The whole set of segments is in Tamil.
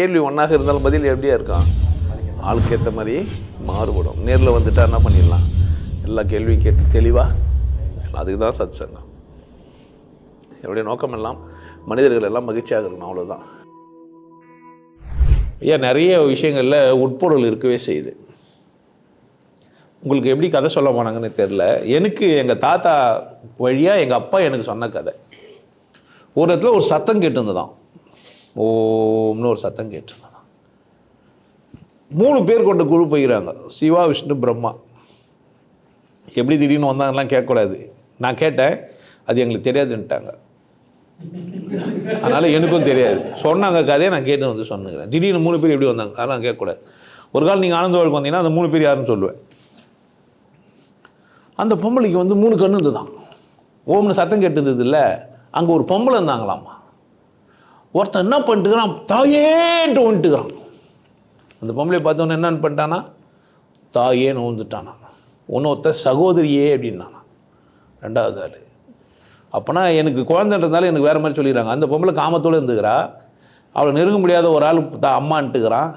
கேள்வி ஒன்றாக இருந்தாலும் பதில் எப்படியா இருக்கான் ஆளுக்கு ஏற்ற மாதிரி மாறுபடும். நேரில் வந்துட்டா என்ன பண்ணிடலாம்? எல்லா கேள்வியும் கேட்டு தெளிவாக அதுக்கு தான் சத் சங்கம் என்னுடைய நோக்கம் எல்லாம் மனிதர்கள் எல்லாம் மகிழ்ச்சியாக இருக்கணும் அவ்வளோதான் ஐயா நிறைய விஷயங்களில் உட்பொருள் இருக்கவே செய்யுது. உங்களுக்கு எப்படி கதை சொல்ல போனாங்கன்னு தெரில எனக்கு எங்கள் தாத்தா வழியாக எங்கள் அப்பா எனக்கு சொன்ன கதை. ஒரு இடத்துல ஒரு சத்தம் கேட்டிருந்ததான் ஓம்னு ஒரு சத்தம் கேட்டிருந்ததான் மூணு பேர் கொண்ட குழு போயிறாங்க. சிவா விஷ்ணு பிரம்மா. எப்படி திடீர்னு வந்தாங்கலாம் கேட்கக்கூடாது. நான் கேட்டேன் அது எங்களுக்கு தெரியாதுன்ட்டாங்க அதனால் எனக்கும் தெரியாது. சொன்னாங்க கதையை நான் கேட்டு வந்து சொன்னுக்கிறேன் திடீர்னு மூணு பேர் எப்படி வந்தாங்க? அதெல்லாம் கேட்கக்கூடாது. ஒரு கால் நீங்கள் ஆனந்த வாழ்க்கை வந்தீங்கன்னா அந்த மூணு பேர் யாருன்னு சொல்லுவேன். அந்த பொம்பளைக்கு வந்து மூணு கண்ணு இருந்ததுதான் ஓம்னு சத்தம் கேட்டு இருந்தது இல்லை. அங்கே ஒரு பொம்பளை இருந்தாங்களாமா? ஒருத்தன் என்ன பண்ணிட்டுக்கிறான் தாயேன்ட்டு வந்துட்டுக்கிறான் அந்த பொம்பளை பார்த்தோன்னே என்னன்னு பண்ணிட்டானா தாயேன்னு வந்துட்டானா. ஒன்று ஒருத்தன் சகோதரியே அப்படின்னானா. ரெண்டாவது ஆள். அப்போனா எனக்கு குழந்தைன்றதுனால எனக்கு வேறு மாதிரி சொல்லிடுறாங்க. அந்த பொம்பளை காமத்தோடு இருந்துக்கிறா. அவளை நெருங்க முடியாத ஒரு ஆள் தான் அம்மான்ட்டுக்கிறான்.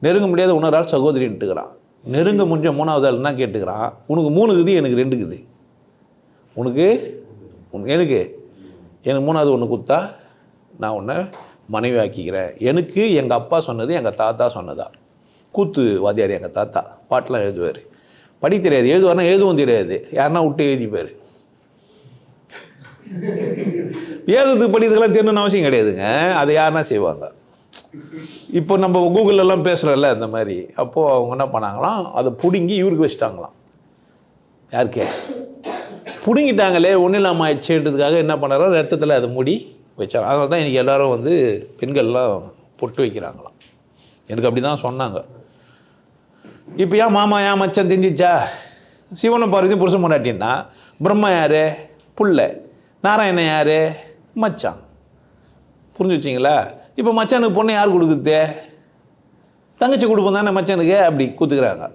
நெருங்க முடியாத இன்னொரு ஆள் சகோதரின்ட்டுக்கிறான். நெருங்க முடிஞ்ச மூணாவது ஆள் என்ன கேட்டுக்கிறான். உனக்கு மூணு குதி எனக்கு ரெண்டு குதி உனக்கு உனக்கு எனக்கு எனக்கு மூணாவது ஒன்று கொடுத்தா நான் உன்னை மனைவி ஆக்கிக்கிறேன் எனக்கு எங்கள் அப்பா சொன்னது எங்கள் தாத்தா சொன்னதா? கூத்து வாத்தியார் எங்கள் தாத்தா. பாட்டெலாம் எழுதுவார். படி தெரியாது. எழுதுவார்னா எழுதுவும் தெரியாது. யாருன்னா விட்டு எழுதிப்பார். ஏதத்துக்கு படிக்கிறதுக்கெல்லாம் தெரியணும்னு அவசியம் கிடையாதுங்க. அதை யாருன்னா செய்வாங்க. இப்போ நம்ம கூகுளெல்லாம் பேசுகிறோம்ல இந்த மாதிரி. அப்போது அவங்க என்ன பண்ணாங்களாம்? அதை பிடுங்கி இவருக்கு வச்சுட்டாங்களாம். யாருக்கே? பிடுங்கிட்டாங்களே ஒன்றும் இல்லாமல் ஆயிடுச்சுன்றதுக்காக என்ன பண்ணுறோம் ரத்தத்தில் அதை மூடி வச்சாங்க. அதனால தான் இன்றைக்கி எல்லோரும் வந்து பெண்கள்லாம் பொட்டு வைக்கிறாங்களாம். எனக்கு அப்படி தான் சொன்னாங்க. இப்போ ஏன் மாமா ஏன் மச்சான் திந்திச்சா சிவனை பார்வதி புருஷன் முன்னாட்டின்னா பிரம்மா யார்? புள்ள. நாராயணன் யார்? மச்சான். புரிஞ்சு வச்சிங்களா? இப்போ மச்சானுக்கு பொண்ணு யார் கொடுக்குது? தங்கச்சி கொடுப்போம் தானே மச்சானுக்கு? அப்படி கூத்துக்கிறாங்க.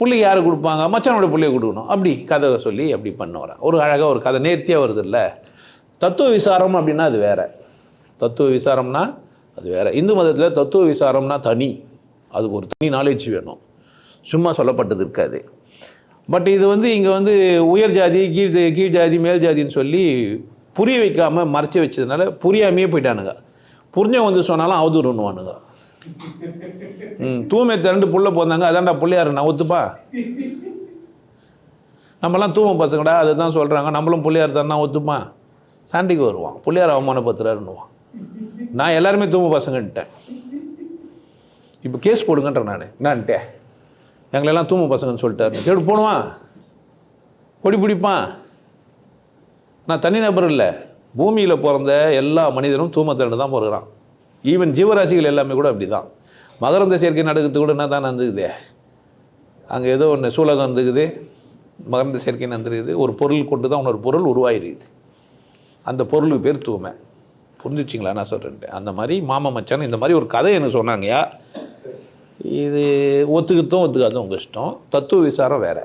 பிள்ளைக்கு யார் கொடுப்பாங்க? மச்சானோட பிள்ளைய கொடுக்கணும். அப்படி கதை சொல்லி அப்படி பண்ண வரேன் ஒரு அழகாக ஒரு கதை நேர்த்தியாக வருது இல்லை தத்துவ விசாரம் அப்படின்னா அது வேறு. தத்துவ விசாரம்னா அது வேறு. இந்து மதத்தில் தத்துவ விசாரம்னா தனி. அதுக்கு ஒரு தனி நாலேஜ் வேணும். சும்மா சொல்லப்பட்டது இருக்காது. பட் இது வந்து இங்கே வந்து உயர் ஜாதி கீழ் கீழ் ஜாதி மேல் ஜாதின்னு சொல்லி புரிய வைக்காமல் மறைச்சி வச்சதுனால புரியாமையே போயிட்டானுங்க. புரிஞ்சவன் வந்து சொன்னாலும் அவதூறுன்னுவானுங்க. ம் தூமை திரண்டு புள்ள போந்தாங்க அதான்டா பிள்ளையாரு நான் ஒத்துப்பா? நம்மலாம் தூமை பசங்கடா அதை தான் சொல்கிறாங்க நம்மளும் பிள்ளையார் தானே ஒத்துப்பா? சண்டைக்கு வருவான். பிள்ளையார் அவமானப்படுத்துறாருன்னுவான். நான் எல்லாருமே தூமை பசங்கன்ட்டேன். இப்போ கேஸ் போடுங்கன்ற நான். என்னான்ட்டேன் எங்களெல்லாம் தூம்பு பசங்கன்னு சொல்லிட்டாரு. கேட்டு போடுவான். கொடி பிடிப்பான். நான் தனிநபர் இல்லை. பூமியில் பிறந்த எல்லா மனிதனும் தூமத்திரண்டு தான் பிறகுறான் ஈவன் ஜீவராசிகள் எல்லாமே கூட அப்படி தான் மகரந்த சேர்க்கை நடக்கிறது கூட என்ன தான் நடந்துக்குதே? அங்கே ஏதோ ஒன்று சூலகம் இருந்துக்குது மகரந்த சேர்க்கை நடந்துருக்குது ஒரு பொருள் கொண்டு தான் ஒரு பொருள் உருவாயிருக்குது. அந்த பொருளுக்கு பேர் தூய்மை புரிஞ்சுச்சிங்களா? நான் சொல்கிறேன்ட்டு அந்த மாதிரி மாமா மச்சான் இந்த மாதிரி ஒரு கதை எனக்கு சொன்னாங்கயா இது ஒத்துக்கத்தும் ஒத்துக்காதும் உங்கள் இஷ்டம். தத்துவ விசாரம் வேறு.